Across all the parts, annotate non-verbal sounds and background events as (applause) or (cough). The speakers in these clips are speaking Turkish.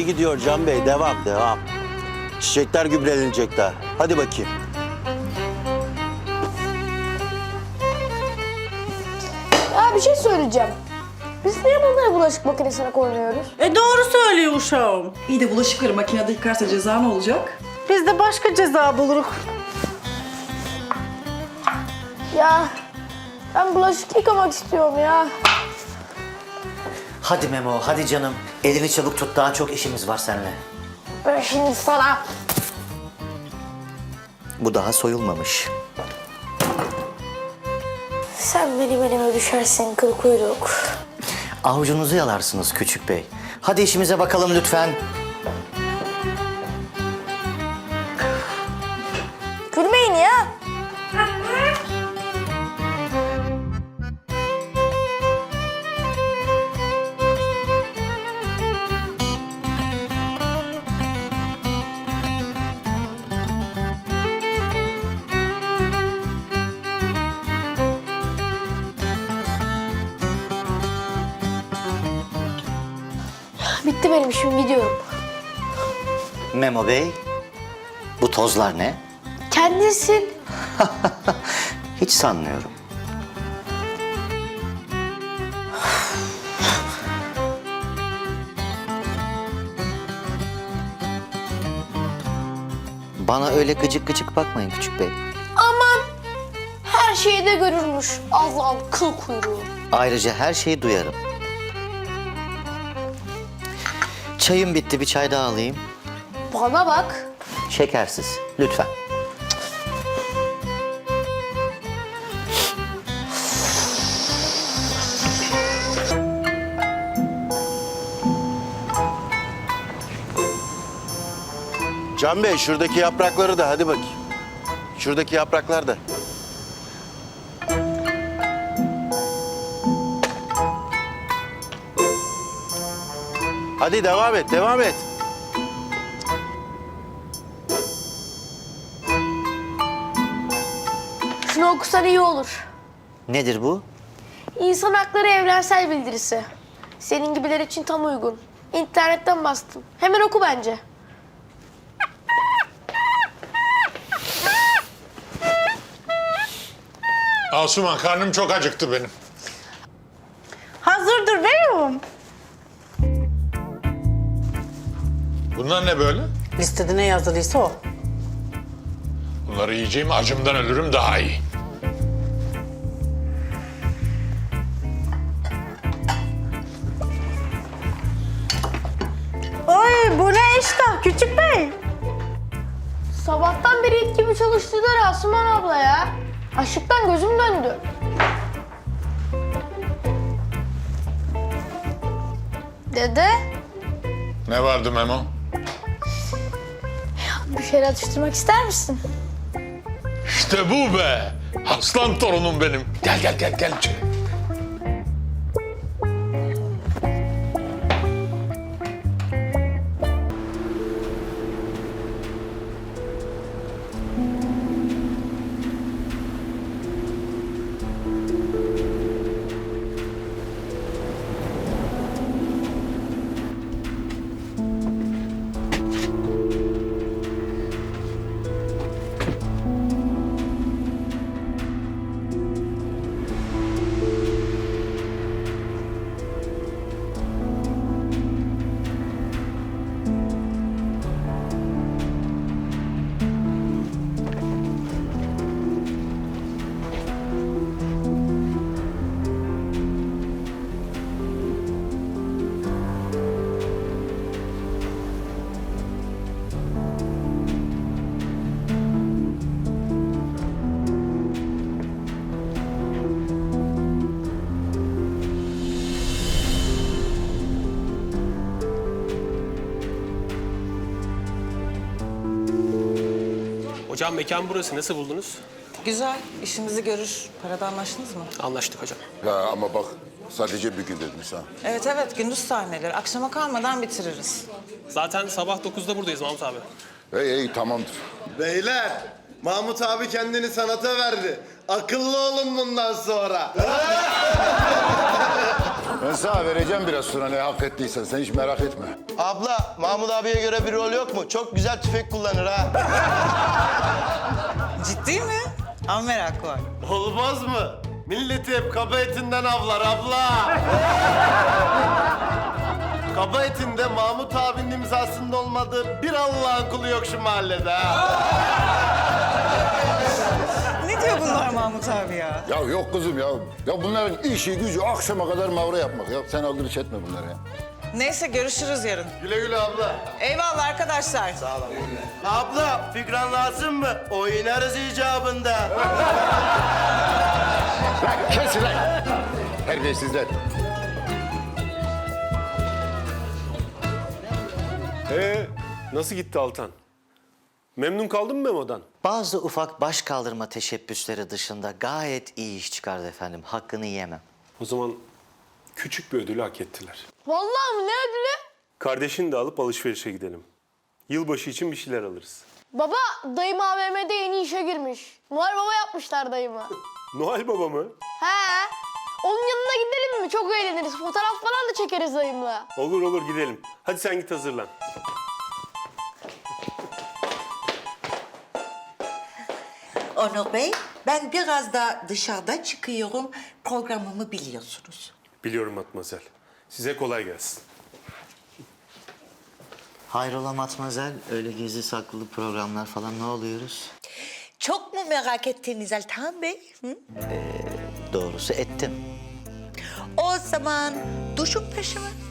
iyi gidiyor Can Bey. Devam, devam. Çiçekler gübrelenecek daha. Hadi bakayım. Ya bir şey söyleyeceğim. Biz niye bunları bulaşık makinesine koymuyoruz? E doğru söylüyor uşağım. İyi de bulaşıkları makinede yıkarsa ceza ne olacak? Biz de başka ceza buluruz. Ya ben bulaşık yıkamak istiyorum ya. Hadi Memo, hadi canım. Elini çabuk tut, daha çok işimiz var seninle. Ben şimdi sana... Bu daha soyulmamış. Sen benim elime düşersin kıl kuyruk. Avucunuzu yalarsınız küçük bey. Hadi işimize bakalım lütfen. Bitti benim işim gidiyorum. Memo bey, bu tozlar ne? Kendisin. (laughs) Hiç sanmıyorum. (sighs) Bana öyle gıcık gıcık bakmayın küçük bey. Aman her şeyi de görürmüş Allah'ın kıl kuyruğu. Ayrıca her şeyi duyarım. Çayım bitti, bir çay daha alayım. Bana bak. Şekersiz, lütfen. Can Bey şuradaki yaprakları da hadi bakayım. Şuradaki yapraklar da. Hadi devam et, devam et. Şunu okusan iyi olur. Nedir bu? İnsan Hakları Evrensel Bildirisi. Senin gibiler için tam uygun. İnternetten bastım. Hemen oku bence. Asuman karnım çok acıktı benim. Bunlar ne böyle? Listede ne yazılıysa o. Bunları yiyeceğim acımdan ölürüm daha iyi. Oy bu ne iştah küçük bey. Sabahtan beri it gibi çalıştılar Asuman abla ya. Açlıktan gözüm döndü. Dede, Ne vardı Memo? Bir şeyler atıştırmak ister misin? İşte bu be. Aslan torunum benim. Gel gel gel gel içeri. Hocam mekan burası. Nasıl buldunuz? Güzel, işimizi görür. Parada anlaştınız mı? Anlaştık hocam. Ya ama bak sadece bir gün dediniz ha. Evet evet, gündüz sahneleri. Akşama kalmadan bitiririz. Zaten sabah 9'da buradayız Mahmut abi. Hey hey tamamdır. Beyler, Mahmut abi kendini sanata verdi. Akıllı olun bundan sonra. (laughs) Ben sana vereceğim biraz sonra ne hak ettiysen. Sen hiç merak etme. Abla, Mahmut abiye göre bir rol yok mu? Çok güzel tüfek kullanır ha. (laughs) Ciddi mi? Ama merak var. Olmaz mı? Milleti hep kaba etinden avlar abla. (laughs) kaba etinde Mahmut abinin imzasında olmadığı bir Allah'ın kulu yok şu mahallede ha. (laughs) Bunlar Mahmut abi ya? Ya yok kızım ya. Ya bunların işi gücü akşama kadar mavra yapmak. Ya sen aldırış etme bunları ya. Neyse görüşürüz yarın. Güle güle abla. Eyvallah arkadaşlar. Abla, fikran lazım mı? Oynarız icabında. (laughs) Lan kesin lan. Terbiyesizler. Ee, nasıl gitti Altan? Memnun kaldın mı Memo'dan? Bazı ufak baş kaldırma teşebbüsleri dışında gayet iyi iş çıkardı efendim. Hakkını yiyemem. O zaman küçük bir ödülü hak ettiler. Vallahi mi? Ne ödülü? Kardeşini de alıp alışverişe gidelim. Yılbaşı için bir şeyler alırız. Baba, dayım AVM'de yeni işe girmiş. Noel Baba yapmışlar dayımı. (laughs) Noel Baba mı? He. Onun yanına gidelim mi? Çok eğleniriz. Fotoğraf falan da çekeriz dayımla. Olur olur gidelim. Hadi sen git hazırlan. Onur Bey, ben biraz da dışarıda çıkıyorum. Programımı biliyorsunuz. Biliyorum Matmazel. Size kolay gelsin. Hayrola Matmazel, öyle gizli saklı programlar falan ne oluyoruz? Çok mu merak ettiniz Altan Bey? Hı? Doğrusu ettim. O zaman duşun peşime. Oo,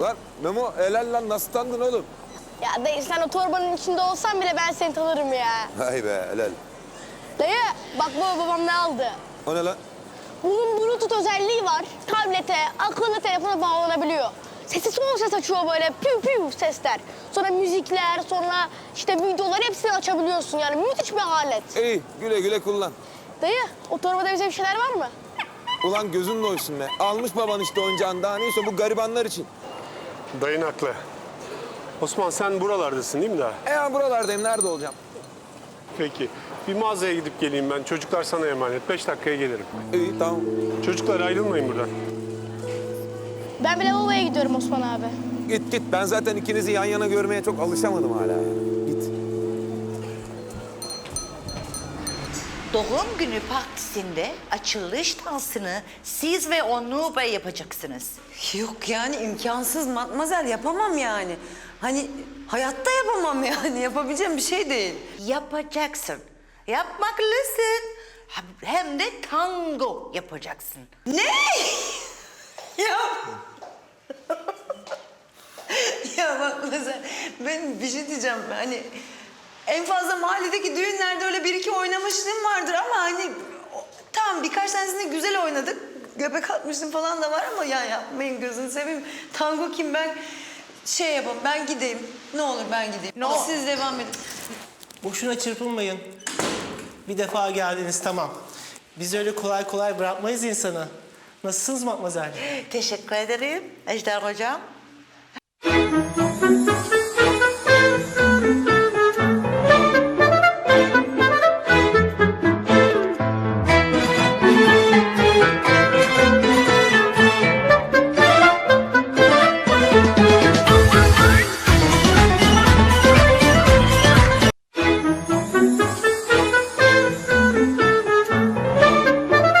Lan Memo helal lan nasıl tanıdın oğlum? Ya dayı sen o torbanın içinde olsan bile ben seni tanırım ya. Hay be helal. Dayı, bak baba babam ne aldı? O ne lan? Bunun Bluetooth özelliği var. Tablete, akıllı telefona bağlanabiliyor. Sesi son ses açıyor böyle piu piu sesler. Sonra müzikler, sonra işte videolar hepsini açabiliyorsun yani müthiş bir alet. İyi güle güle kullan. Dayı, o torbada bize bir şeyler var mı? Ulan gözün doysun be. Almış baban işte oyuncağını daha neyse bu garibanlar için. Dayın haklı. Osman sen buralardasın değil mi daha? E ya buralardayım nerede olacağım? Peki. Bir mağazaya gidip geleyim ben. Çocuklar sana emanet. Beş dakikaya gelirim. İyi tamam. Çocuklar ayrılmayın buradan. Ben bile lavaboya gidiyorum Osman abi. Git git ben zaten ikinizi yan yana görmeye çok alışamadım hala ya. Doğum günü partisinde açılış dansını siz ve Onur Bey yapacaksınız. Yok yani imkansız matmazel yapamam yani. Hani hayatta yapamam yani yapabileceğim bir şey değil. Yapacaksın. Yapmaklısın. Hem de tango yapacaksın. Ne? (laughs) ya. (laughs) ya bak mesela ben bir şey diyeceğim hani en fazla mahalledeki düğünlerde öyle bir iki oynamışlığım vardır ama hani o- tamam birkaç tanesinde güzel oynadık. Göbek atmıştım falan da var ama ya yapmayın gözünü seveyim. Tango kim ben şey yapalım ben gideyim. Ne olur ben gideyim. Ne olur. Siz devam edin. Boşuna çırpınmayın. Bir defa geldiniz tamam. Biz öyle kolay kolay bırakmayız insanı. Nasılsınız Matmazel? Teşekkür ederim Ejder Hocam.